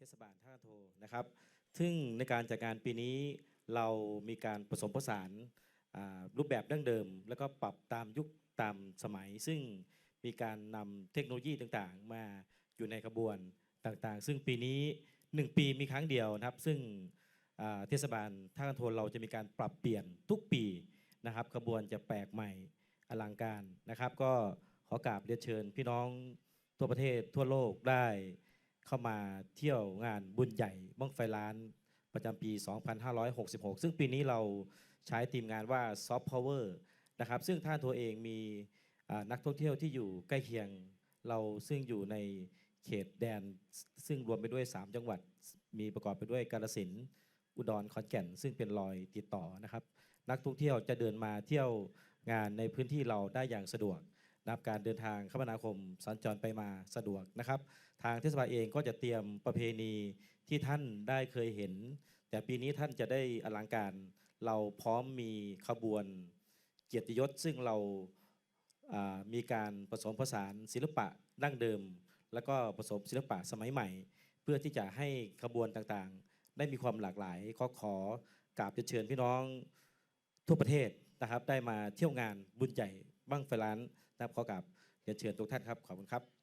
เทศบาลท่าโทนะครับ ซึ่งในการจัดการปีนี้เรามีการผสมผสานรูปแบบดั้งเดิม แล้วก็ปรับตามยุคตามสมัย ซึ่งมีการนำเทคโนโลยีต่างๆ มาอยู่ในขบวนต่างๆ ซึ่งปีนี้ 1 ปีมีครั้งเดียวนะครับ ซึ่งเทศบาลท่าคันโทเราจะมีการปรับเปลี่ยนทุกปีนะครับ ขบวนจะแปลกใหม่อลังการนะครับ ก็ขอกราบเรียนเชิญพี่น้องทั่วประเทศทั่วโลกได้ เข้ามาเที่ยวงานบุญใหญ่บ้องไฟล้านประจำปี 2566 ซึ่งปีนี้เราใช้ทีมงานว่า Soft Power นะครับซึ่งท่านตัวเองมีนักท่องเที่ยวที่อยู่ใกล้เคียงเราซึ่งอยู่ในเขตแดน ซึ่งรวมไปด้วย 3 จังหวัด มีประกอบไปด้วยกาฬสินธุ์อุดรขอนแก่น ซึ่งเป็นรอยติดต่อนะครับ นักท่องเที่ยวจะเดินมาเที่ยวงานในพื้นที่เราได้อย่างสะดวก นะครับการเดินทางคมนาคมสัญจรไปมาสะดวกนะครับ ทางเทศบาลเองก็จะเตรียมประเพณีที่ท่านได้เคยเห็น แต่ปีนี้ท่านจะได้อลังการเราพร้อมมีขบวนเกียรติยศ ซึ่งเราามีการผสมผสานศิลปะดั้งเดิม แล้วก็ผสมศิลปะสมัยใหม่ เพื่อที่จะให้ขบวนต่างๆ ได้มีความหลากหลายขอขอกราบเรียนเชิญพี่น้องทั่วประเทศนะครับ ได้มาเที่ยวงานบุญใหญ่ บ้างไฟล้านนะครับขอกราบเรียนเชิญทุกท่านครับขอบคุณครับ